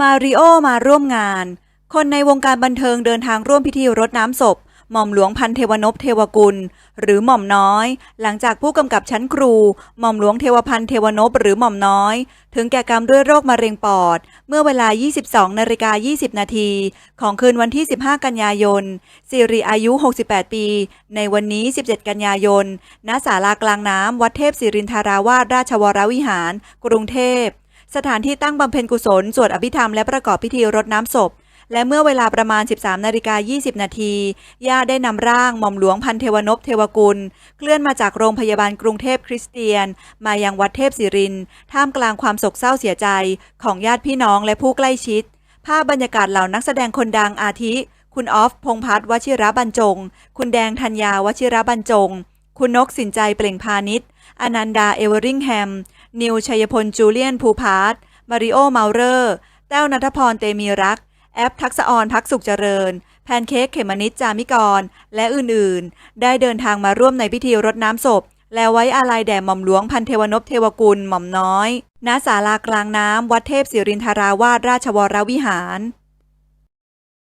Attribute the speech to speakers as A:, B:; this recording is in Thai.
A: มาริโอมาร่วมงาน คนในวงการบันเทิงเดินทางร่วมพิธีรดน้ำศพ หม่อมหลวงพันเทวนพเทวกุล หรือหม่อมน้อย หลังจากผู้กำกับชั้นครู หม่อมหลวงเทวพันเทวนพหรือหม่อมน้อย ถึงแก่กรรมด้วยโรคมะเร็งปอด เมื่อเวลา 22นาฬิกา20 นาทีของคืนวันที่ 15 กันยายนสิริอายุ 68 ปี ในวันนี้ 17 กันยายนณศาลากลางน้ำวัดเทพศิรินทราวาสราชวรวิหาร กรุงเทพ สถานที่ตั้งบำเพ็ญกุศล สวดอภิธรรมและประกอบพิธีรดน้ำศพ และเมื่อเวลาประมาณ 13นาฬิกา20 นาทีญาติได้นำร่างหม่อมหลวงพันเทวนพเทวกุล เคลื่อนมาจากโรงพยาบาลกรุงเทพคริสเตียน มายังวัดเทพศิริน ท่ามกลางความโศกเศร้าเสียใจ ของญาติพี่น้องและผู้ใกล้ชิด ภาพบรรยากาศเหล่านักแสดงคนดังอาทิคุณออฟ พงพัฒน์วชิระบรรจง คุณแดงธัญญาวชิระบรรจง คุณนกสินใจเปล่งพาณิชย์อนันดาเอเวอริงแฮม นิวชัยพลจูเลียนภูพาร์ทมาริโอเมาเรอร์ แต้วนัทพรเตมีรัก แอปทักษะออนพักสุขเจริญ แพนเค้กเขมนิดจามิกร และอื่นๆ ได้เดินทางมาร่วมในพิธีรดน้ำศพ และไว้อาลัยแด่หม่อมหลวงพันเทวนพเทวกุลหม่อมน้อย ณ ศาลากลางน้ำวัดเทพศิรินทราวาสราชวรวิหาร